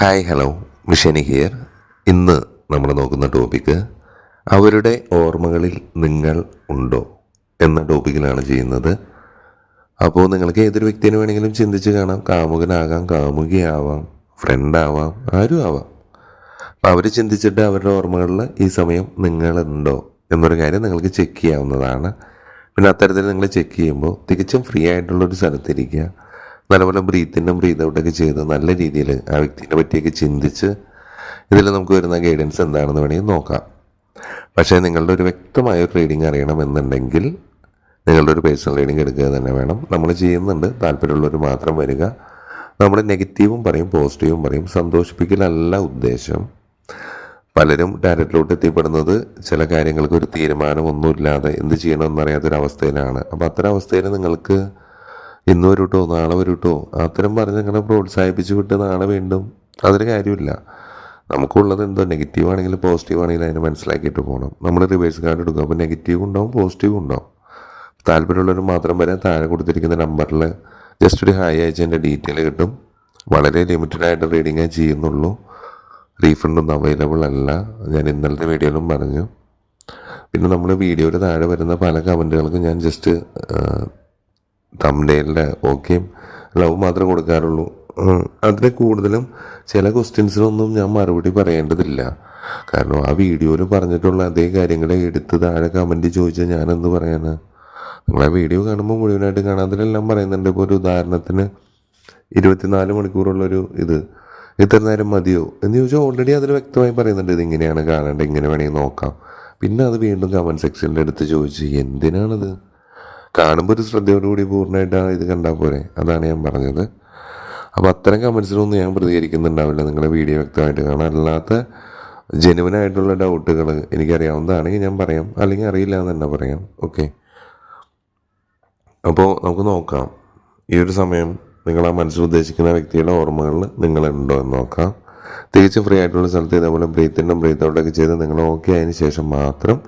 Hi hello മിഷനി here ഇന്ന് നമ്മൾ നോക്കുന്ന ടോപ്പിക്ക് അവരുടെ ഓർമ്മകളിൽ നിങ്ങൾ ഉണ്ടോ എന്ന ടോപ്പിക്കിലാണ് ചെയ്യുന്നത്. അപ്പോൾ നിങ്ങൾക്ക് ഏതൊരു വ്യക്തിനെ വേണമെങ്കിലും ചിന്തിച്ച് കാണാം. കാമുകനാകാം കാമുകിയാവാം ഫ്രണ്ടാവാം ആരും ആവാം. അപ്പോൾ അവർ ചിന്തിച്ചിട്ട് അവരുടെ ഓർമ്മകളിൽ ഈ സമയം നിങ്ങളുണ്ടോ എന്നൊരു കാര്യം നിങ്ങൾക്ക് ചെക്ക് ചെയ്യാവുന്നതാണ്. പിന്നെ അത്തരത്തിൽ നിങ്ങൾ ചെക്ക് ചെയ്യുമ്പോൾ തികച്ചും ഫ്രീ ആയിട്ടുള്ളൊരു സ്ഥലത്തിരിക്കുക നല്ലപോലെ ബ്രീത്തിനും ബ്രീത്ത് ഔട്ടൊക്കെ ചെയ്ത് നല്ല രീതിയിൽ ആ വ്യക്തിനെ പറ്റിയൊക്കെ ചിന്തിച്ച് ഇതിൽ നമുക്ക് വരുന്ന ഗൈഡൻസ് എന്താണെന്ന് വേണമെങ്കിൽ നോക്കാം. പക്ഷേ നിങ്ങളുടെ ഒരു വ്യക്തമായ ഒരു റീഡിങ് അറിയണമെന്നുണ്ടെങ്കിൽ നിങ്ങളുടെ ഒരു പേഴ്സണൽ റീഡിങ് എടുക്കുക തന്നെ വേണം. നമ്മൾ ചെയ്യുന്നുണ്ട്. താല്പര്യമുള്ളവർ മാത്രം വരിക. നമ്മൾ നെഗറ്റീവും പറയും പോസിറ്റീവും പറയും. സന്തോഷിപ്പിക്കലല്ല ഉദ്ദേശം. പലരും ഡയറക്റ്റിലോട്ട് എത്തിപ്പെടുന്നത് ചില കാര്യങ്ങൾക്ക് ഒരു തീരുമാനമൊന്നുമില്ലാതെ എന്ത് ചെയ്യണമെന്നറിയാത്തൊരവസ്ഥയിലാണ് അപ്പോൾ അത്തരം അവസ്ഥയിൽ നിങ്ങൾക്ക് ഇന്ന് വരൂട്ടോ നാളെ വരൂട്ടോ. അത്തരം പറഞ്ഞ് അങ്ങനെ പ്രോത്സാഹിപ്പിച്ച് വിട്ട് നാളെ വീണ്ടും അതൊരു കാര്യമില്ല. നമുക്കുള്ളത് എന്തോ നെഗറ്റീവ് ആണെങ്കിലും പോസിറ്റീവ് ആണെങ്കിലും അതിനെ മനസ്സിലാക്കിയിട്ട് പോകണം നമ്മൾ റിവേഴ്സ് കാർഡ് എടുക്കും. അപ്പോൾ നെഗറ്റീവ് ഉണ്ടാവും പോസിറ്റീവ് ഉണ്ടാവും. താല്പര്യമുള്ളവർ മാത്രം വരെ താഴെ കൊടുത്തിരിക്കുന്ന നമ്പറിൽ ജസ്റ്റ് ഒരു ഹായ് അയച്ചതിന്റെ ഡീറ്റെയിൽ കിട്ടും. വളരെ ലിമിറ്റഡ് ആയിട്ട് റീഡിങ്ങേ ചെയ്യുന്നുള്ളൂ. റീഫണ്ടൊന്നും അവൈലബിൾ അല്ല. ഞാൻ ഇന്നലത്തെ വീഡിയോയിലും പറഞ്ഞു. പിന്നെ നമ്മൾ വീഡിയോയുടെ താഴെ വരുന്ന പല കമന്റുകൾക്കും ഞാൻ ജസ്റ്റ് തമ്മിലെ ഓക്കെയും ലവ് മാത്രമേ കൊടുക്കാറുള്ളൂ. അതിന് കൂടുതലും ചില ക്വസ്റ്റ്യൻസിനൊന്നും ഞാൻ മറുപടി പറയേണ്ടതില്ല. കാരണം ആ വീഡിയോയിൽ പറഞ്ഞിട്ടുള്ള അതേ കാര്യങ്ങളെ എടുത്ത് താഴെ കമന്റ് ചോദിച്ചാൽ ഞാൻ എന്ത് പറയാനാ നിങ്ങൾ ആ വീഡിയോ കാണുമ്പോൾ മുഴുവനായിട്ട് കാണാതിലെല്ലാം പറയുന്നുണ്ട് ഇപ്പോൾ ഒരു ഉദാഹരണത്തിന് ഇരുപത്തിനാല് മണിക്കൂറുള്ളൊരു ഇത്. ഇത്ര നേരം മതിയോ? എന്ന് ചോദിച്ചാൽ ഓൾറെഡി അതിൽ വ്യക്തമായി പറയുന്നുണ്ട് ഇത് ഇങ്ങനെയാണ് കാണേണ്ടത് ഇങ്ങനെ വേണമെങ്കിൽ നോക്കാം. പിന്നെ അത് വീണ്ടും കമന്റ് സെക്ഷനിൽ എടുത്ത് ചോദിച്ച് എന്തിനാണത്? കാണുമ്പോൾ ഒരു ശ്രദ്ധയോടുകൂടി പൂർണമായിട്ടാണ് ഇത് കണ്ടാൽ പോരെ? അതാണ് ഞാൻ പറഞ്ഞത്. അപ്പോൾ അത്തരം കമൻസിലൊന്നും ഞാൻ പ്രതികരിക്കുന്നുണ്ടാവില്ല. നിങ്ങളുടെ വീഡിയോ വ്യക്തമായിട്ട് കാണാം അല്ലാത്ത ജെനുവനായിട്ടുള്ള ഡൗട്ടുകൾ എനിക്കറിയാവുന്നതാണെങ്കിൽ ഞാൻ പറയാം. അല്ലെങ്കിൽ അറിയില്ല എന്ന് തന്നെ പറയാം. ഓക്കെ അപ്പോൾ നമുക്ക് നോക്കാം. ഈ ഒരു സമയം നിങ്ങൾ ആ മനസ്സിൽ ഉദ്ദേശിക്കുന്ന വ്യക്തിയുടെ ഓർമ്മകളിൽ നിങ്ങളുണ്ടോ എന്ന് നോക്കാം. തികച്ചും ഫ്രീ ആയിട്ടുള്ള സ്ഥലത്ത് ഇതേപോലെ ബ്രീത്തിന്റെ ബ്രീത്ത് ഔട്ടൊക്കെ ചെയ്ത് നിങ്ങൾ ഓക്കെ ആയതിനു ശേഷം മാത്രം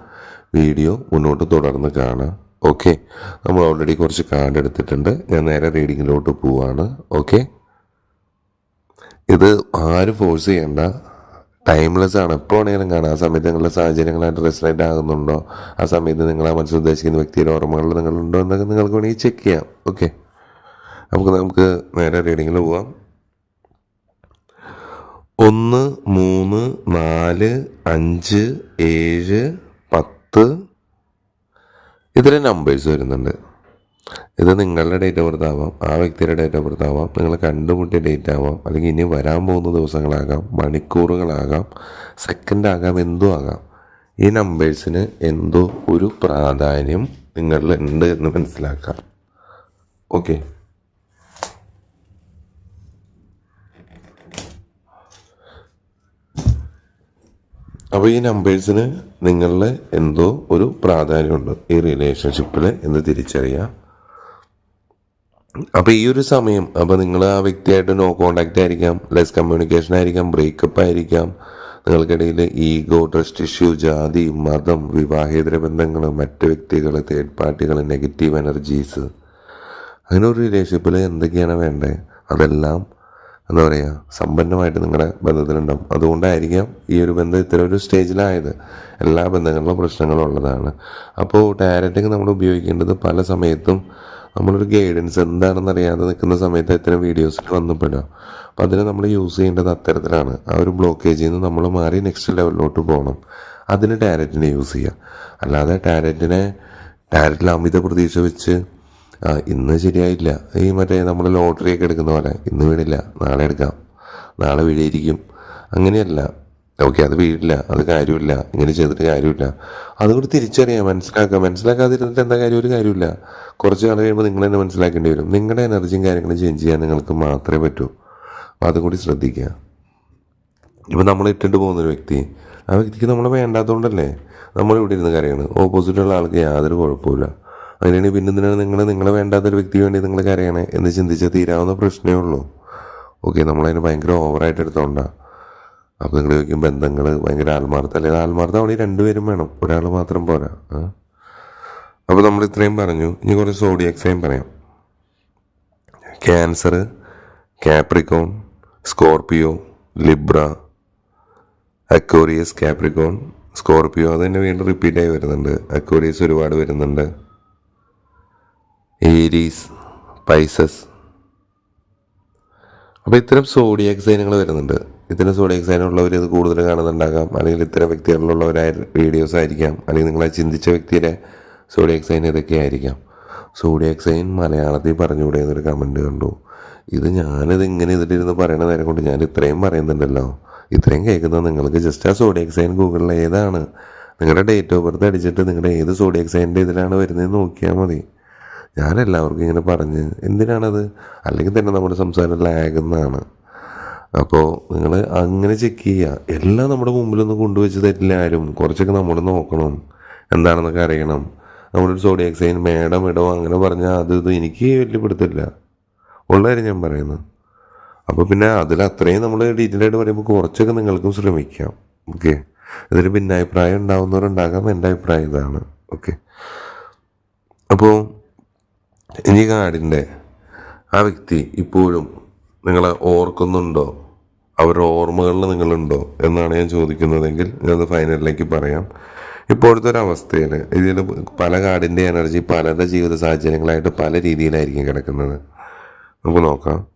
വീഡിയോ മുന്നോട്ട് തുടർന്ന് കാണുക. ഓക്കെ നമ്മൾ ഓൾറെഡി കുറച്ച് കാർഡ് എടുത്തിട്ടുണ്ട്. ഞാൻ നേരെ റീഡിങ്ങിലോട്ട് പോവാണ്. ഓക്കെ ഇത് ആരും ഫോഴ്സ് ചെയ്യണ്ട. ടൈംലെസ് ആണ്. എപ്പോൾ വേണമെങ്കിലും കാണാം. ആ സമയത്ത് നിങ്ങളുടെ സാഹചര്യങ്ങളായിട്ട് റെസ്ലൈറ്റ് ആകുന്നുണ്ടോ? ആ സമയത്ത് നിങ്ങൾ ആ മനസ്സിൽ ഉദ്ദേശിക്കുന്ന വ്യക്തിയുടെ ഓർമ്മകൾ നിങ്ങളുണ്ടോ എന്നൊക്കെ നിങ്ങൾക്ക് വേണമെങ്കിൽ ചെക്ക് ചെയ്യാം. ഓക്കെ നമുക്ക് നമുക്ക് നേരെ റീഡിങ്ങിൽ പോവാം. ഒന്ന് മൂന്ന് നാല് അഞ്ച് ഏഴ് പത്ത് ഇതിൽ നമ്പേഴ്സ് വരുന്നുണ്ട്. ഇത് നിങ്ങളുടെ ഡേറ്റ് ഓഫ് ബർത്ത് ആവാം ആ വ്യക്തിയുടെ ഡേറ്റ് ഓഫ് ബർത്ത് ആവാം നിങ്ങൾ കണ്ടുമുട്ടിയ ഡേറ്റ് ആവാം അല്ലെങ്കിൽ ഇനി വരാൻ പോകുന്ന ദിവസങ്ങളാകാം മണിക്കൂറുകളാകാം സെക്കൻഡ് ആകാം എന്തോ ആകാം. ഈ നമ്പേഴ്സിന് എന്തോ ഒരു പ്രാധാന്യം നിങ്ങളിൽ ഉണ്ട് എന്ന് മനസ്സിലാക്കാം. ഓക്കെ അപ്പോൾ ഈ നമ്പേഴ്സിന് നിങ്ങളുടെ എന്തോ ഒരു പ്രാധാന്യമുണ്ട് ഈ റിലേഷൻഷിപ്പിൽ എന്ന് തിരിച്ചറിയാം. അപ്പോൾ ഈ ഒരു സമയം അപ്പോൾ നിങ്ങൾ ആ വ്യക്തിയായിട്ട് നോ കോണ്ടാക്റ്റ് ആയിരിക്കാം ലെസ് കമ്മ്യൂണിക്കേഷൻ ആയിരിക്കാം ബ്രേക്കപ്പ് ആയിരിക്കാം. നിങ്ങൾക്കിടയിൽ ഈഗോ ട്രസ്റ്റ് ഇഷ്യൂ ജാതി മതം വിവാഹേതര ബന്ധങ്ങൾ മറ്റ് വ്യക്തികൾ തേർഡ് പാർട്ടികൾ നെഗറ്റീവ് എനർജീസ് അങ്ങനെ ഒരു റിലേഷൻഷിപ്പിൽ എന്തൊക്കെയാണ് വേണ്ടത്? അതെല്ലാം എന്താ പറയുക സമ്പന്നമായിട്ട് നിങ്ങളുടെ ബന്ധത്തിലുണ്ടാവും. അതുകൊണ്ടായിരിക്കാം ഈ ഒരു ബന്ധം ഇത്ര ഒരു സ്റ്റേജിലായത്. എല്ലാ ബന്ധങ്ങളിലും പ്രശ്നങ്ങളും ഉള്ളതാണ്. അപ്പോൾ ടാരറ്റിങ് നമ്മൾ ഉപയോഗിക്കേണ്ടത് പല സമയത്തും നമ്മളൊരു ഗൈഡൻസ് എന്താണെന്ന് അറിയാതെ നിൽക്കുന്ന സമയത്ത് ഇത്തരം വീഡിയോസിൽ വന്നപ്പെടുക. അപ്പോൾ അതിന് നമ്മൾ യൂസ് ചെയ്യേണ്ടത് അത്തരത്തിലാണ്. ആ ഒരു ബ്ലോക്കേജിൽ നിന്ന് നമ്മൾ മാറി നെക്സ്റ്റ് ലെവലിലോട്ട് പോകണം. അതിന് ടാരറ്റിനെ യൂസ് ചെയ്യുക. അല്ലാതെ ടാരറ്റിനെ ടാരറ്റിൽ അമിത പ്രതീക്ഷ വെച്ച് ആ ഇന്ന് ശരിയായില്ല. ഈ മറ്റേ നമ്മൾ ലോട്ടറി ഒക്കെ എടുക്കുന്ന പോലെ ഇന്ന് വീടില്ല നാളെ എടുക്കാം. നാളെ വീടിയിരിക്കും അങ്ങനെയല്ല. ഓക്കെ അത് വീടില്ല അത് കാര്യമില്ല. ഇങ്ങനെ ചെയ്തിട്ട് കാര്യമില്ല. അതുകൂടി തിരിച്ചറിയാം. മനസ്സിലാക്കാം. മനസ്സിലാക്കാതിരുന്നിട്ട് എന്താ കാര്യം? ഒരു കാര്യമില്ല. കുറച്ച് നാൾ കഴിയുമ്പോൾ നിങ്ങൾ തന്നെ മനസ്സിലാക്കേണ്ടി വരും. നിങ്ങളുടെ എനർജിയും കാര്യങ്ങളും ചേഞ്ച് ചെയ്യാൻ നിങ്ങൾക്ക് മാത്രമേ പറ്റൂ. അതും കൂടി ശ്രദ്ധിക്കുക. ഇപ്പം നമ്മൾ ഇട്ടിട്ട് പോകുന്നൊരു വ്യക്തി ആ വ്യക്തിക്ക് നമ്മളെ വേണ്ടാത്തതുകൊണ്ടല്ലേ നമ്മൾ ഇവിടെ ഇരുന്ന് കരയാണ്. ഓപ്പോസിറ്റുള്ള ആൾക്ക് യാതൊരു കുഴപ്പമില്ല അങ്ങനെയാണെങ്കിൽ പിന്നെ എന്തിനാണ് നിങ്ങൾ നിങ്ങളെ വേണ്ടാത്തൊരു വ്യക്തി വേണ്ടി നിങ്ങൾ കരയണേ എന്ന് ചിന്തിച്ചാൽ തീരാവുന്ന പ്രശ്നമേ ഉള്ളൂ. ഓക്കെ നമ്മളതിന് ഭയങ്കര ഓവറായിട്ട് എടുത്തോണ്ടാണ് അപ്പോൾ നിങ്ങൾ ചോദിക്കും ബന്ധങ്ങൾ ഭയങ്കര ആത്മാർത്ഥം അല്ലെങ്കിൽ ആത്മാർത്ഥം അവിടെ രണ്ടുപേരും വേണം. ഒരാൾ മാത്രം പോരാ. അപ്പോൾ നമ്മൾ ഇത്രയും പറഞ്ഞു. ഇനി കുറച്ച് സോഡിയക് സൈൻ പറയാം. Cancer Capricorn Scorpio Libra Aquarius Capricorn Scorpio അത് തന്നെ വീണ്ടും റിപ്പീറ്റായി വരുന്നുണ്ട്. അക്വോറിയസ് ഒരുപാട് വരുന്നുണ്ട്. Aries Pisces. അപ്പോൾ ഇത്തരം സോഡിയക് സൈനുകൾ വരുന്നുണ്ട്. ഇത്തരം സോഡിയാക് സൈനുള്ളവർ ഇത് കൂടുതൽ കാണുന്നുണ്ടാകാം. അല്ലെങ്കിൽ ഇത്തരം വ്യക്തികളിലുള്ളവരായ വീഡിയോസ് ആയിരിക്കാം. അല്ലെങ്കിൽ നിങ്ങളെ ചിന്തിച്ച വ്യക്തിയുടെ സോഡിയക് സൈൻ ഇതൊക്കെ ആയിരിക്കാം. സോഡിയക് സൈൻ മലയാളത്തിൽ പറഞ്ഞുകൂടെ എന്നൊരു കമന്റ് കണ്ടു. ഇത് ഞാനിത് ഇങ്ങനെ ഇതിട്ടിരുന്ന് പറയണ നേരം കൊണ്ട് ഞാൻ ഇത്രയും പറയുന്നുണ്ടല്ലോ. ഇത്രയും കേൾക്കുന്നത് നിങ്ങൾക്ക് ജസ്റ്റ് ആ സോഡിയക് സൈൻ ഗൂഗിളിൽ ഏതാണ്? നിങ്ങളുടെ ഡേറ്റ് ഓഫ് ബർത്ത് അടിച്ചിട്ട് നിങ്ങളുടെ ഏത് സോഡിയക് സൈന്റെ ഇതിലാണ് വരുന്നതെന്ന് നോക്കിയാൽ മതി. ഞാൻ എല്ലാവർക്കും ഇങ്ങനെ പറഞ്ഞ് എന്തിനാണത്? അല്ലെങ്കിൽ തന്നെ നമ്മുടെ സംസാരം ലാഗുന്നതാണ് അപ്പോൾ നിങ്ങൾ അങ്ങനെ ചെക്ക് ചെയ്യുക എല്ലാം നമ്മുടെ മുമ്പിലൊന്നും കൊണ്ടുവച്ച് തരില്ല ആരും. കുറച്ചൊക്കെ നമ്മൾ നോക്കണം. എന്താണെന്നൊക്കെ അറിയണം. നമ്മളൊരു സോഡിയാക് സൈൻ മേഡം ഇടോ അങ്ങനെ പറഞ്ഞാൽ അത് ഇത് എനിക്ക് വലിയ പിടുത്തില്ല ഉള്ള കാര്യം ഞാൻ പറയുന്നത് അപ്പോൾ പിന്നെ അതിൽ അത്രയും നമ്മൾ ഡീറ്റെയിൽ ആയിട്ട് പറയുമ്പോൾ കുറച്ചൊക്കെ നിങ്ങൾക്കും ശ്രമിക്കാം. ഓക്കെ? ഇതിൽ ഭിന്നാഭിപ്രായം ഉണ്ടാവുന്നവരുണ്ടാകാം. എന്റെ അഭിപ്രായം ഇതാണ്. ഓക്കെ? അപ്പോൾ കാടിന്റെ ആ വ്യക്തി ഇപ്പോഴും നിങ്ങളെ ഓർക്കുന്നുണ്ടോ? അവരുടെ ഓർമ്മകളിൽ നിങ്ങളുണ്ടോ? എന്നാണ് ഞാൻ ചോദിക്കുന്നതെങ്കിൽ ഞാനത് ഫൈനലിലേക്ക് പറയാം. ഇപ്പോഴത്തെ ഒരു അവസ്ഥയിൽ ഇതിൽ പല കാടിന്റെ എനർജി പലരുടെ ജീവിത സാഹചര്യങ്ങളായിട്ട് പല രീതിയിലായിരിക്കും കിടക്കുന്നത്. നമുക്ക് നോക്കാം.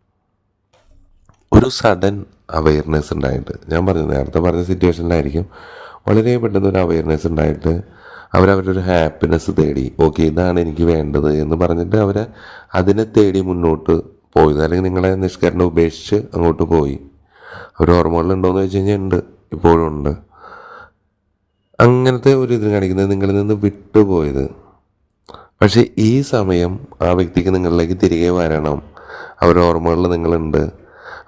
ഒരു സഡൻ അവയർനെസ് ഉണ്ടായിട്ട് ഞാൻ പറഞ്ഞു നേരത്തെ പറഞ്ഞ സിറ്റുവേഷനിലായിരിക്കും. വളരെ പെട്ടെന്ന് ഒരു അവയർനെസ് ഉണ്ടായിട്ട് അവരവരുടെ ഒരു ഹാപ്പിനെസ് തേടി. ഓക്കെ ഇതാണ് എനിക്ക് വേണ്ടത് എന്ന് പറഞ്ഞിട്ട് അവർ അതിനെ തേടി മുന്നോട്ട് പോയി അല്ലെങ്കിൽ നിങ്ങളെ നിഷ്കരണം ഉപേക്ഷിച്ച് അങ്ങോട്ട് പോയി. അവർ ഓർമ്മകളുണ്ടോയെന്ന് വെച്ച് കഴിഞ്ഞാൽ ഉണ്ട്. ഇപ്പോഴും ഉണ്ട്. അങ്ങനത്തെ ഒരു ഇതിന് കാണിക്കുന്നത് നിങ്ങളിൽ നിന്ന് വിട്ടുപോയത്. പക്ഷേ ഈ സമയം ആ വ്യക്തിക്ക് നിങ്ങളിലേക്ക് തിരികെ വരണം. അവർ ഓർമ്മകളിൽ നിങ്ങളുണ്ട്.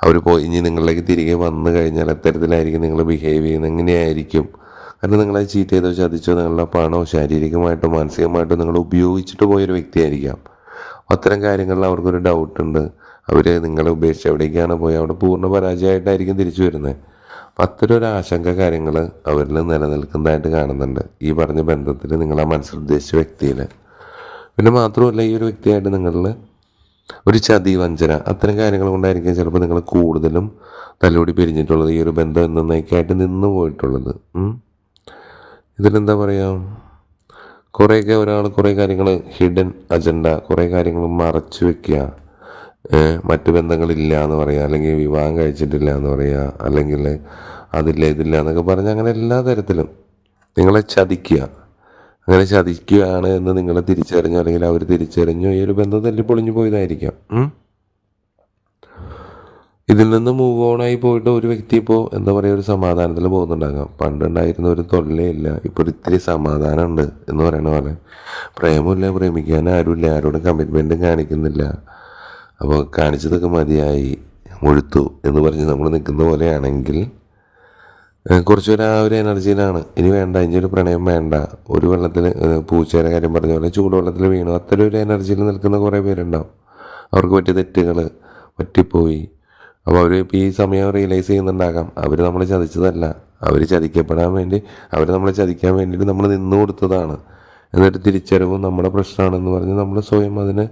അവർ പോയി ഇനി നിങ്ങളിലേക്ക് തിരികെ വന്നു കഴിഞ്ഞാൽ എത്തരത്തിലായിരിക്കും നിങ്ങൾ ബിഹേവ് ചെയ്യുന്നത്. എങ്ങനെയായിരിക്കും? കാരണം നിങ്ങളെ ചീറ്റ് ചെയ്തോ ചതിച്ചോ നിങ്ങളുടെ പണമോ ശാരീരികമായിട്ടോ മാനസികമായിട്ടോ നിങ്ങൾ ഉപയോഗിച്ചിട്ട് പോയൊരു വ്യക്തിയായിരിക്കാം. അത്തരം കാര്യങ്ങളിൽ അവർക്കൊരു ഡൗട്ട് ഉണ്ട്. അവർ നിങ്ങളെ ഉപേക്ഷിച്ച് എവിടേക്കാണ് പോയി? അവിടെ പൂർണ പരാജയമായിട്ടായിരിക്കും തിരിച്ചു വരുന്നത്. അപ്പം അത്തരം ആശങ്ക കാര്യങ്ങൾ അവരിൽ നിലനിൽക്കുന്നതായിട്ട് കാണുന്നുണ്ട്. ഈ പറഞ്ഞ ബന്ധത്തിൽ നിങ്ങളെ മനസ്സിലുദ്ദേശിച്ച വ്യക്തിയിൽ. പിന്നെ മാത്രമല്ല ഈ ഒരു വ്യക്തിയായിട്ട് നിങ്ങളിൽ ഒരു ചതി വഞ്ചന അത്തരം കാര്യങ്ങൾ കൊണ്ടായിരിക്കും ചിലപ്പോൾ നിങ്ങൾ കൂടുതലും തലോടി പിരിഞ്ഞിട്ടുള്ളത് ഈ ഒരു ബന്ധം എന്നേക്കായിട്ട് നിന്ന് പോയിട്ടുള്ളത്. ഇതിലെന്താ പറയുക കുറേയൊക്കെ ഒരാൾ കുറേ കാര്യങ്ങൾ ഹിഡൻ അജണ്ട കുറേ കാര്യങ്ങൾ മറച്ചു വെക്കുക മറ്റു ബന്ധങ്ങളില്ല എന്ന് പറയുക അല്ലെങ്കിൽ വിവാഹം കഴിച്ചിട്ടില്ല എന്ന് പറയുക അല്ലെങ്കിൽ അതില്ല ഇതില്ല എന്നൊക്കെ പറഞ്ഞ് അങ്ങനെ എല്ലാ തരത്തിലും നിങ്ങളെ ചതിക്കുക അങ്ങനെ ചതിക്കുകയാണ് എന്ന് നിങ്ങൾ തിരിച്ചറിഞ്ഞു അല്ലെങ്കിൽ അവർ തിരിച്ചറിഞ്ഞു ഈ ഒരു ബന്ധം തല്ലിപ്പൊളിഞ്ഞു പോയതായിരിക്കാം. ഇതിൽ നിന്ന് മൂവ് ഓൺ ആയി പോയിട്ട് ഒരു വ്യക്തി ഇപ്പോൾ എന്താ പറയുക ഒരു സമാധാനത്തിൽ പോകുന്നുണ്ടാകാം. പണ്ടുണ്ടായിരുന്ന ഒരു തൊല്ലയില്ല ഇപ്പോൾ ഇത്തിരി സമാധാനമുണ്ട് എന്ന് പറയുന്ന പോലെ. പ്രേമമില്ല പ്രേമിക്കാൻ ആരുമില്ല. ആരോടും കമ്മിറ്റ്മെന്റും കാണിക്കുന്നില്ല. അപ്പോൾ കാണിച്ചതൊക്കെ മതിയായി. മുഴുത്തു എന്ന് പറഞ്ഞ് നമ്മൾ നിൽക്കുന്ന പോലെയാണെങ്കിൽ കുറച്ചൊരു ആ ഒരു എനർജിയിലാണ് ഇനി വേണ്ട ഇനി ഒരു പ്രണയം വേണ്ട. ഒരു വെള്ളത്തിൽ പൂച്ചയുടെ കാര്യം പറഞ്ഞ പോലെ ചൂടുവെള്ളത്തിൽ വീണു. അത്തരം ഒരു എനർജിയിൽ നിൽക്കുന്ന കുറേ പേരുണ്ടാവും. അവർക്ക് പറ്റിയ തെറ്റുകൾ പറ്റിപ്പോയി. അപ്പോൾ അവർ ഇപ്പോൾ ഈ സമയം റിയലൈസ് ചെയ്യുന്നുണ്ടാകാം. അവർ നമ്മളെ ചതിച്ചതല്ല. അവർ ചതിക്കപ്പെടാൻ വേണ്ടി അവർ നമ്മളെ ചതിക്കാൻ വേണ്ടിയിട്ട് നമ്മൾ നിന്നു കൊടുത്തതാണ്. എന്നിട്ട് തിരിച്ചറിവും നമ്മുടെ പ്രശ്നമാണെന്ന് പറഞ്ഞ് നമ്മൾ സ്വയം അതിന്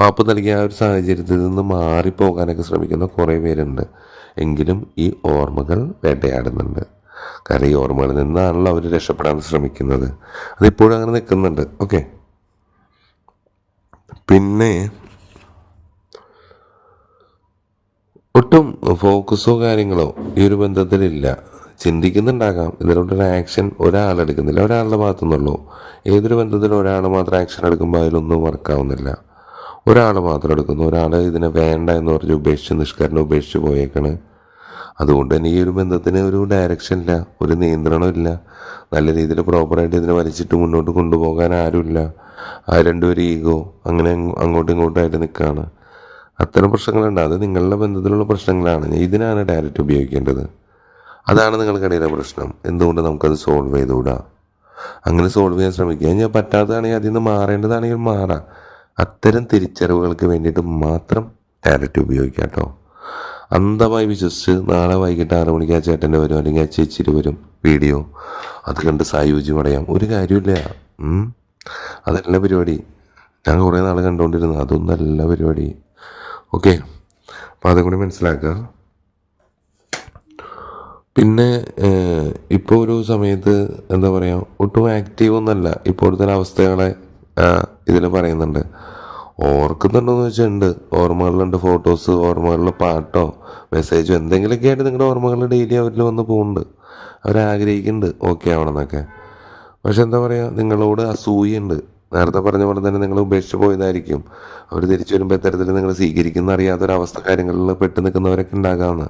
വാപ്പ് നൽകിയ ആ ഒരു സാഹചര്യത്തിൽ നിന്ന് മാറിപ്പോകാനൊക്കെ ശ്രമിക്കുന്ന കുറേ പേരുണ്ട്. എങ്കിലും ഈ ഓർമ്മകൾ വേട്ടയാടുന്നുണ്ട്. കാരണം ഈ ഓർമ്മകളിൽ നിന്നാണല്ലോ അവർ രക്ഷപ്പെടാൻ ശ്രമിക്കുന്നത്. അതിപ്പോഴും അങ്ങനെ നിൽക്കുന്നുണ്ട്. ഓക്കെ പിന്നെ ഒട്ടും ഫോക്കസോ കാര്യങ്ങളോ ഈ ഒരു ബന്ധത്തിലില്ല. ചിന്തിക്കുന്നുണ്ടാകാം. ഇതിലോട്ടൊരു ആക്ഷൻ ഒരാളെടുക്കുന്നില്ല ഒരാളുടെ ഭാഗത്തുനിന്നുള്ളൂ. ഏതൊരു ബന്ധത്തിലും ഒരാൾ മാത്രം ആക്ഷൻ എടുക്കുമ്പോൾ അതിലൊന്നും വർക്കാവുന്നില്ല ഒരാൾ മാത്രം എടുക്കുന്നു. ഒരാൾ ഇതിനെ വേണ്ട എന്ന് പറഞ്ഞ് ഉപേക്ഷിച്ച് നിഷ്കരണം ഉപേക്ഷിച്ച് പോയേക്കാണ്. അതുകൊണ്ട് തന്നെ ഈ ഒരു ബന്ധത്തിന് ഒരു ഡയറക്ഷൻ ഇല്ല. ഒരു നിയന്ത്രണം ഇല്ല. നല്ല രീതിയിൽ പ്രോപ്പറായിട്ട് ഇതിനെ വലിച്ചിട്ട് മുന്നോട്ട് കൊണ്ടുപോകാൻ ആരുമില്ല. ആ രണ്ടുപേരും ഈഗോ അങ്ങനെ അങ്ങോട്ടും ഇങ്ങോട്ടും ആയിട്ട് നിൽക്കുകയാണ്. അത്തരം പ്രശ്നങ്ങളുണ്ട്. അത് നിങ്ങളുടെ ബന്ധത്തിലുള്ള പ്രശ്നങ്ങളാണ്. ഇതിനാണ് ഡയറക്റ്റ് ഉപയോഗിക്കേണ്ടത്. അതാണ് നിങ്ങൾക്കിടയിലെ പ്രശ്നം. എന്തുകൊണ്ട് നമുക്കത് സോൾവ് ചെയ്തുകൂടാ? അങ്ങനെ സോൾവ് ചെയ്യാൻ ശ്രമിക്കുക. ഞാൻ പറ്റാത്തതാണെങ്കിൽ അതിൽ നിന്ന് മാറേണ്ടതാണെങ്കിൽ മാറാം. അത്തരം തിരിച്ചറിവുകൾക്ക് വേണ്ടിയിട്ട് മാത്രം ഡയറക്റ്റ് ഉപയോഗിക്കാം കേട്ടോ. അന്ധമായി വിശ്വസിച്ച് നാളെ വൈകിട്ട് ആറ് മണിക്ക് ആ ചേട്ടന്റെ വരും. അല്ലെങ്കിൽ ആ ചേച്ചിയുടെ വരും. വീഡിയോ. അത് കണ്ട് സായുജ്യം അടയാം ഒരു കാര്യമില്ല. അതല്ല പരിപാടി. ഞാൻ കുറേ നാൾ കണ്ടുകൊണ്ടിരുന്നു. അതൊന്നല്ല പരിപാടി. ഓക്കെ. അപ്പോൾ അതും കൂടി മനസ്സിലാക്കുക പിന്നെ ഇപ്പോൾ ഒരു സമയത്ത് എന്താ പറയുക ഒട്ടും ആക്റ്റീവ് ഒന്നല്ല. ഇപ്പോഴത്തെ അവസ്ഥകളെ ഇതിൽ പറയുന്നുണ്ട്. ഓർക്കുന്നുണ്ടോയെന്ന് വെച്ചാൽ ഉണ്ട്. ഓർമ്മകളിലുണ്ട് ഫോട്ടോസ് ഓർമ്മകളിൽ പാട്ടോ മെസ്സേജോ എന്തെങ്കിലുമൊക്കെ ആയിട്ട് നിങ്ങളുടെ ഓർമ്മകൾ ഡെയിലി അവരിൽ വന്ന് പോകുന്നുണ്ട് അവരാഗ്രഹിക്കുന്നുണ്ട്. ഓക്കെ ആവണമെന്നൊക്കെ പക്ഷെ എന്താ പറയുക നിങ്ങളോട് അസൂയുണ്ട് നേരത്തെ പറഞ്ഞ പോലെ തന്നെ നിങ്ങൾ ഉപേക്ഷിച്ച് പോയതായിരിക്കും. അവർ തിരിച്ചു വരുമ്പോൾ ഇത്തരത്തിൽ നിങ്ങൾ സ്വീകരിക്കുന്ന അറിയാത്തൊരവസ്ഥ കാര്യങ്ങളിൽ പെട്ട് നിൽക്കുന്നവരൊക്കെ ഉണ്ടാകാമെന്ന്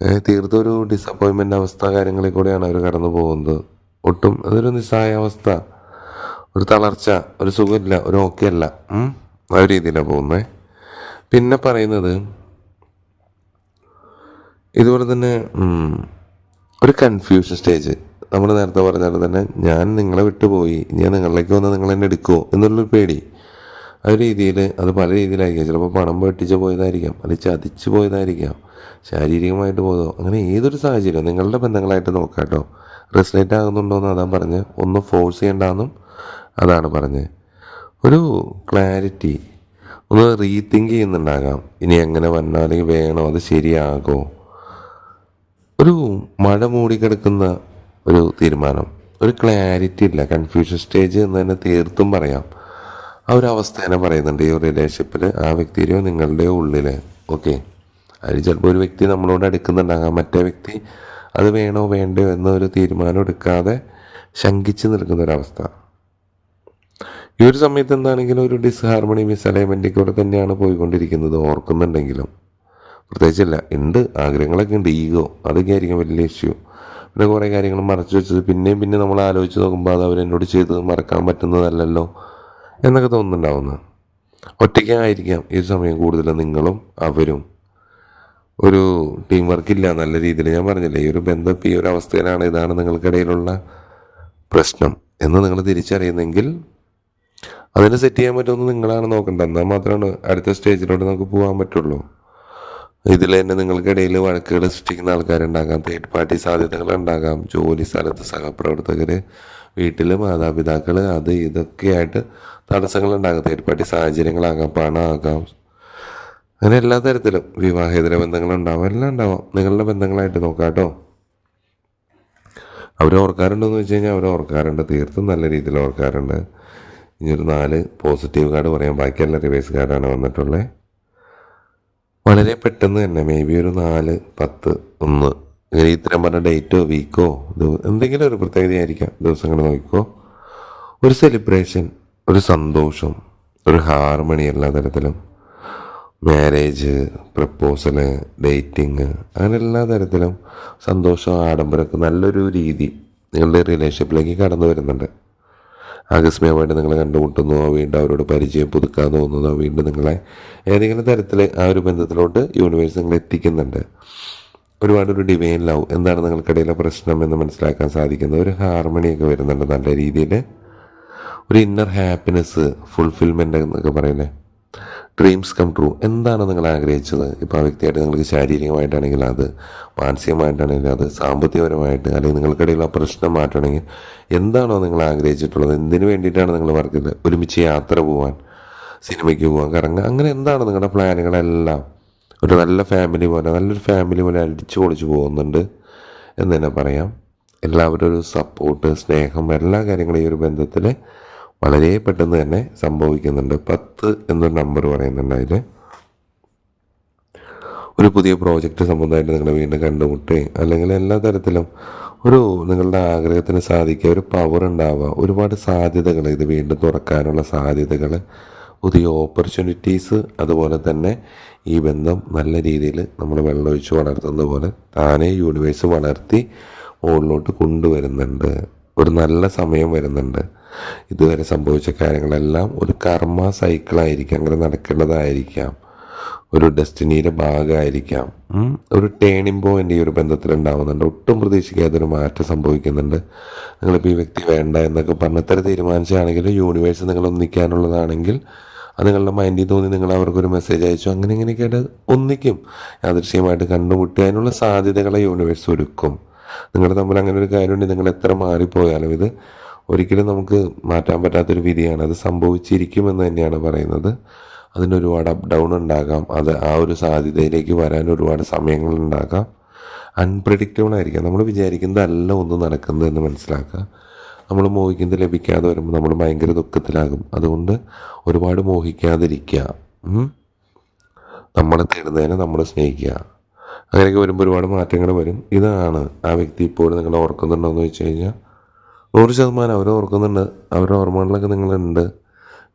തീർത്തൊരു തീർത്തും ഒരു ഡിസപ്പോയിൻമെന്റ് അവസ്ഥ കാര്യങ്ങളിൽ കൂടെയാണ് അവർ കടന്നു പോകുന്നത്. ഒട്ടും അതൊരു നിസ്സഹായ അവസ്ഥ. ഒരു തളർച്ച ഒരു സുഖമില്ല ഒരു ഓക്കെ അല്ല. ആ ഒരു രീതിയിലാണ് പോകുന്നത് പിന്നെ പറയുന്നത് ഇതുപോലെ തന്നെ ഒരു കൺഫ്യൂഷൻ സ്റ്റേജ് നമ്മൾ നേരത്തെ പറഞ്ഞ പോലെ തന്നെ ഞാൻ നിങ്ങളെ വിട്ടുപോയി ഞാൻ നിങ്ങളിലേക്ക് വന്ന് നിങ്ങൾ എന്നെ എടുക്കുമോ എന്നുള്ളൊരു പേടി. ആ രീതിയിൽ അത് പല രീതിയിലായിരിക്കാം. ചിലപ്പോൾ പണം വെട്ടിച്ച് പോയതായിരിക്കാം അത് ചതിച്ച് പോയതായിരിക്കാം ശാരീരികമായിട്ട് പോയതോ അങ്ങനെ ഏതൊരു സാഹചര്യം നിങ്ങളുടെ ബന്ധങ്ങളായിട്ട് നോക്കാം കേട്ടോ. റെസിലേറ്റ് ആകുന്നുണ്ടോ എന്ന് അതാ പറഞ്ഞ് ഒന്ന് ഫോഴ്സ് ചെയ്യണ്ടെന്നും അതാണ് പറഞ്ഞത് ഒരു ക്ലാരിറ്റി ഒന്ന് റീതിങ്ക് ചെയ്യുന്നുണ്ടാകാം. ഇനി എങ്ങനെ വന്നോ അല്ലെങ്കിൽ വേണോ അത് ശരിയാകോ. ഒരു മഴ മൂടിക്കിടക്കുന്ന ഒരു തീരുമാനം. ഒരു ക്ലാരിറ്റി ഇല്ല. കൺഫ്യൂഷൻ സ്റ്റേജ് എന്ന് തന്നെ തീർത്തും പറയാം. ആ ഒരു അവസ്ഥ തന്നെ പറയുന്നുണ്ട് ഈ റിലേഷൻഷിപ്പിൽ ആ വ്യക്തിയുടെയോ നിങ്ങളുടെയോ ഉള്ളിൽ ഓക്കെ അതിൽ ചിലപ്പോൾ ഒരു വ്യക്തി നമ്മളോട് അടുക്കുന്നുണ്ടാകാം. മറ്റേ വ്യക്തി അത് വേണോ വേണ്ടയോ എന്നൊരു തീരുമാനം എടുക്കാതെ ശങ്കിച്ച് നിൽക്കുന്ന ഒരവസ്ഥ ഈ ഒരു സമയത്ത് എന്താണെങ്കിലും ഒരു ഡിസ്ഹാർമണി മിസ്അലൈൻമെന്റ് കൂടെ തന്നെയാണ് പോയിക്കൊണ്ടിരിക്കുന്നത്. ഓർക്കുന്നുണ്ടെങ്കിലും. പ്രത്യേകിച്ചില്ല ഉണ്ട്. ആഗ്രഹങ്ങളൊക്കെ ഉണ്ട്. ഈഗോ അതൊക്കെ ആയിരിക്കും വലിയ ഇഷ്യൂ പിന്നെ കുറേ കാര്യങ്ങൾ മറച്ചു വെച്ചത്. പിന്നെയും പിന്നെ നമ്മൾ ആലോചിച്ച് നോക്കുമ്പോൾ അത് അവരെന്നോട് ചെയ്തത് മറക്കാൻ പറ്റുന്നതല്ലല്ലോ എന്നൊക്കെ തോന്നുന്നുണ്ടാവുന്നു. ഒറ്റയ്ക്കായിരിക്കാം ഈ സമയം കൂടുതൽ നിങ്ങളും അവരും. ഒരു ടീം വർക്ക് ഇല്ല നല്ല രീതിയിൽ. ഞാൻ പറഞ്ഞില്ലേ ഈ ഒരു ബന്ധം ഈ ഒരു അവസ്ഥയിലാണ് ഇതാണ് നിങ്ങൾക്കിടയിലുള്ള പ്രശ്നം എന്ന് നിങ്ങൾ തിരിച്ചറിയുന്നെങ്കിൽ അതിനെ സെറ്റ് ചെയ്യാൻ പറ്റുമെന്ന് നിങ്ങളാണ് നോക്കേണ്ടത്. എന്നാൽ മാത്രമാണ് അടുത്ത സ്റ്റേജിലോട്ട് നമുക്ക് പോകാൻ പറ്റുള്ളൂ. ഇതിൽ തന്നെ നിങ്ങൾക്കിടയിൽ വഴക്കുകൾ സൃഷ്ടിക്കുന്ന ആൾക്കാരുണ്ടാകാം. തേർഡ് പാർട്ടി സാധ്യതകൾ ഉണ്ടാകാം ജോലി സ്ഥലത്ത് സഹപ്രവർത്തകർ വീട്ടിൽ മാതാപിതാക്കൾ അത് ഇതൊക്കെയായിട്ട് തടസ്സങ്ങൾ ഉണ്ടാകാം തേർഡ് പാർട്ടി സാഹചര്യങ്ങളാകാം പണമാകാം. അങ്ങനെ എല്ലാ തരത്തിലും വിവാഹേതര ബന്ധങ്ങളുണ്ടാവാം. എല്ലാം ഉണ്ടാവാം. നിങ്ങളുടെ ബന്ധങ്ങളായിട്ട് നോക്കാം കേട്ടോ. അവർ ഓർക്കാറുണ്ടോയെന്ന് വെച്ച് കഴിഞ്ഞാൽ അവർ ഓർക്കാറുണ്ട്. തീർത്തും നല്ല രീതിയിൽ ഓർക്കാറുണ്ട്. ഇനി ഒരു നാല് പോസിറ്റീവ് കാർഡ് പറയാം. ബാക്കിയെല്ലാം റിവേഴ്സ് കാർഡാണ് വന്നിട്ടുള്ളത് വളരെ പെട്ടെന്ന് തന്നെ മേ ബി ഒരു നാല് പത്ത് ഒന്ന്. ഇങ്ങനെ ഇത്തരം പറഞ്ഞ ഡേറ്റോ വീക്കോ എന്തെങ്കിലും ഒരു പ്രത്യേകതയായിരിക്കാം ദിവസങ്ങൾ നോക്കിക്കോ. ഒരു സെലിബ്രേഷൻ ഒരു സന്തോഷം ഒരു ഹാർമണി എല്ലാ തരത്തിലും. മാരേജ് പ്രപ്പോസൽ ഡേറ്റിങ് അങ്ങനെ എല്ലാ തരത്തിലും സന്തോഷം ആഡംബരമൊക്കെ നല്ലൊരു രീതി നിങ്ങളുടെ റിലേഷൻഷിപ്പിലേക്ക് കടന്നു വരുന്നുണ്ട്. ആകസ്മികമായിട്ട് നിങ്ങളെ കണ്ടുമുട്ടുന്നതോ വീണ്ടും അവരോട് പരിചയം പുതുക്കാൻ തോന്നുന്നതോ വീണ്ടും നിങ്ങളെ ഏതെങ്കിലും തരത്തിൽ ആ ഒരു ബന്ധത്തിലോട്ട് യൂണിവേഴ്സ് നിങ്ങൾ എത്തിക്കുന്നുണ്ട്. ഒരുപാട് ഒരു ഡിവൈൻ ലവ് എന്താണ് നിങ്ങൾക്കിടയിലെ പ്രശ്നം എന്ന് മനസ്സിലാക്കാൻ സാധിക്കുന്ന ഒരു ഹാർമണിയൊക്കെ വരുന്നുണ്ട് നല്ല രീതിയിൽ ഒരു ഇന്നർ ഹാപ്പിനെസ് ഫുൾഫിൽമെന്റ് എന്നൊക്കെ പറയുന്നത് ഡ്രീംസ് കം ട്രൂ എന്താണ് നിങ്ങൾ ആഗ്രഹിച്ചത്? ഇപ്പോൾ ആ വ്യക്തിയായിട്ട് നിങ്ങൾക്ക് ശാരീരികമായിട്ടാണെങ്കിൽ അത് മാനസികമായിട്ടാണെങ്കിലും അത് സാമ്പത്തികപരമായിട്ട് അല്ലെങ്കിൽ നിങ്ങൾക്കിടയിൽ ആ പ്രശ്നം മാറ്റണമെങ്കിൽ എന്താണോ നിങ്ങൾ ആഗ്രഹിച്ചിട്ടുള്ളത്? എന്തിനു വേണ്ടിയിട്ടാണ് നിങ്ങൾ പറഞ്ഞത് ഒരുമിച്ച് യാത്ര പോകാൻ സിനിമയ്ക്ക് പോകാൻ കറങ്ങുക അങ്ങനെ എന്താണ് നിങ്ങളുടെ പ്ലാനുകളെല്ലാം? ഒരു നല്ല ഫാമിലി പോലെ നല്ലൊരു ഫാമിലി പോലെ അടിച്ചു പൊളിച്ചു പോകുന്നുണ്ട് എന്ന് തന്നെ പറയാം. എല്ലാവരും ഒരു സപ്പോർട്ട് സ്നേഹം എല്ലാ കാര്യങ്ങളും ഈ ഒരു ബന്ധത്തിൽ വളരെ പെട്ടെന്ന് തന്നെ സംഭവിക്കുന്നുണ്ട്. പത്ത് എന്നൊരു നമ്പർ പറയുന്നുണ്ട് അതിൽ ഒരു പുതിയ പ്രോജക്റ്റ് സംബന്ധമായിട്ട് നിങ്ങൾ വീണ്ടും കണ്ടുമുട്ടുകയും അല്ലെങ്കിൽ എല്ലാ തരത്തിലും ഒരു നിങ്ങളുടെ ആഗ്രഹത്തിന് സാധിക്കുക ഒരു പവർ ഉണ്ടാവുക. ഒരുപാട് സാധ്യതകൾ ഇത് വീണ്ടും തുറക്കാനുള്ള സാധ്യതകൾ. പുതിയ ഓപ്പർച്യൂണിറ്റീസ് അതുപോലെ തന്നെ ഈ ബന്ധം നല്ല രീതിയിൽ നമ്മൾ വെള്ളമൊഴിച്ച് വളർത്തുന്നത് പോലെ താനേ യൂണിവേഴ്സ് വളർത്തി മുകളിലോട്ട് കൊണ്ടുവരുന്നുണ്ട്. ഒരു നല്ല സമയം വരുന്നുണ്ട്. ഇതുവരെ സംഭവിച്ച കാര്യങ്ങളെല്ലാം ഒരു കർമ്മ സൈക്കിളായിരിക്കാം അങ്ങനെ നടക്കേണ്ടതായിരിക്കാം. ഒരു ഡെസ്റ്റിനിയുടെ ഭാഗമായിരിക്കാം. ഒരു ടേണിംഗ് പോയിന്റ് ഈ ഒരു ബന്ധത്തിൽ ഒട്ടും പ്രതീക്ഷിക്കാതെ ഒരു മാറ്റം സംഭവിക്കുന്നുണ്ട്. നിങ്ങളിപ്പോൾ ഈ വ്യക്തി വേണ്ട എന്നൊക്കെ പറഞ്ഞത്ര തീരുമാനിച്ചാണെങ്കിൽ യൂണിവേഴ്സ് നിങ്ങൾ ഒന്നിക്കാനുള്ളതാണെങ്കിൽ അത് നിങ്ങളുടെ മൈൻഡിൽ തോന്നി നിങ്ങൾ അവർക്കൊരു മെസ്സേജ് അയച്ചു അങ്ങനെ ഇങ്ങനെയൊക്കെ ആയിട്ട് ഒന്നിക്കും. യാദൃശ്യമായിട്ട് കണ്ടുമുട്ടി അതിനുള്ള സാധ്യതകളെ യൂണിവേഴ്സ് ഒരുക്കും. നിങ്ങൾ തമ്മിൽ അങ്ങനെ ഒരു കാര്യമുണ്ട് നിങ്ങൾ എത്ര മാറിപ്പോയാലും ഇത് ഒരിക്കലും നമുക്ക് മാറ്റാൻ പറ്റാത്തൊരു വിധിയാണ്. അത് സംഭവിച്ചിരിക്കുമെന്ന് തന്നെയാണ് പറയുന്നത്. അതിന് ഒരുപാട് അപ്പ് ഡൗൺ ഉണ്ടാകാം. അത് ആ ഒരു സാധ്യതയിലേക്ക് വരാൻ ഒരുപാട് സമയങ്ങളുണ്ടാകാം അൺപ്രഡിക്റ്റബിൾ ആയിരിക്കാം. നമ്മൾ വിചാരിക്കുന്നതല്ല ഒന്നും നടക്കുന്നതെന്ന് മനസ്സിലാക്കുക. നമ്മൾ മോഹിക്കുന്നത് ലഭിക്കാതെ വരുമ്പോൾ നമ്മൾ ഭയങ്കര ദുഃഖത്തിലാകും. അതുകൊണ്ട് ഒരുപാട് മോഹിക്കാതിരിക്കുക. നമ്മളെ തേടുന്നതിനെ നമ്മൾ സ്നേഹിക്കുക. അങ്ങനെയൊക്കെ വരുമ്പോൾ ഒരുപാട് മാറ്റങ്ങൾ വരും. ഇതാണ് ആ വ്യക്തി ഇപ്പോഴും നിങ്ങൾ ഓർക്കുന്നുണ്ടോ എന്ന് വെച്ച് കഴിഞ്ഞാൽ നൂറ് ശതമാനം അവർ ഓർക്കുന്നുണ്ട്. അവരുടെ ഓർമ്മകളിലൊക്കെ നിങ്ങളുണ്ട്.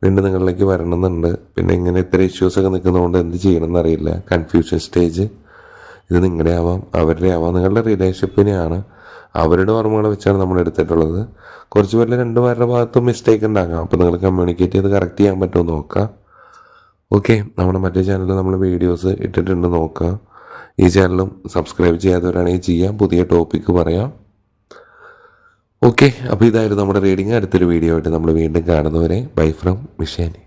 വീണ്ടും നിങ്ങളിലേക്ക് വരണമെന്നുണ്ട്. പിന്നെ ഇങ്ങനെ ഇത്ര ഇഷ്യൂസ് ഒക്കെ നിൽക്കുന്നതുകൊണ്ട് എന്ത് ചെയ്യണമെന്ന് അറിയില്ല. കൺഫ്യൂഷൻ സ്റ്റേജ് ഇത് നിങ്ങളുടെ ആവാം അവരുടെ ആവാം. നിങ്ങളുടെ റിലേഷൻഷിപ്പിനെയാണ് അവരുടെ ഓർമ്മകൾ വെച്ചാണ് നമ്മൾ എടുത്തിട്ടുള്ളത്. കുറച്ച് പേരിൽ രണ്ട് പേരുടെ ഭാഗത്തും മിസ്റ്റേക്ക് ഉണ്ടാകാം. അപ്പോൾ നിങ്ങൾ കമ്മ്യൂണിക്കേറ്റ് ചെയ്ത് കറക്റ്റ് ചെയ്യാൻ പറ്റുമോ നോക്കാം ഓക്കെ നമ്മുടെ മറ്റേ ചാനലിൽ നമ്മൾ വീഡിയോസ് ഇട്ടിട്ടുണ്ട് നോക്കാം ഈ ചാനലും സബ്സ്ക്രൈബ് ചെയ്യാത്തവരാണെങ്കിൽ ചെയ്യാം. പുതിയ ടോപ്പിക്ക് പറയാം. ഓക്കെ അപ്പോൾ ഇതായിരുന്നു നമ്മുടെ റീഡിങ് അടുത്തൊരു വീഡിയോ ആയിട്ട് നമ്മൾ വീണ്ടും കാണുന്നവരെ. Bye from മിഷേനി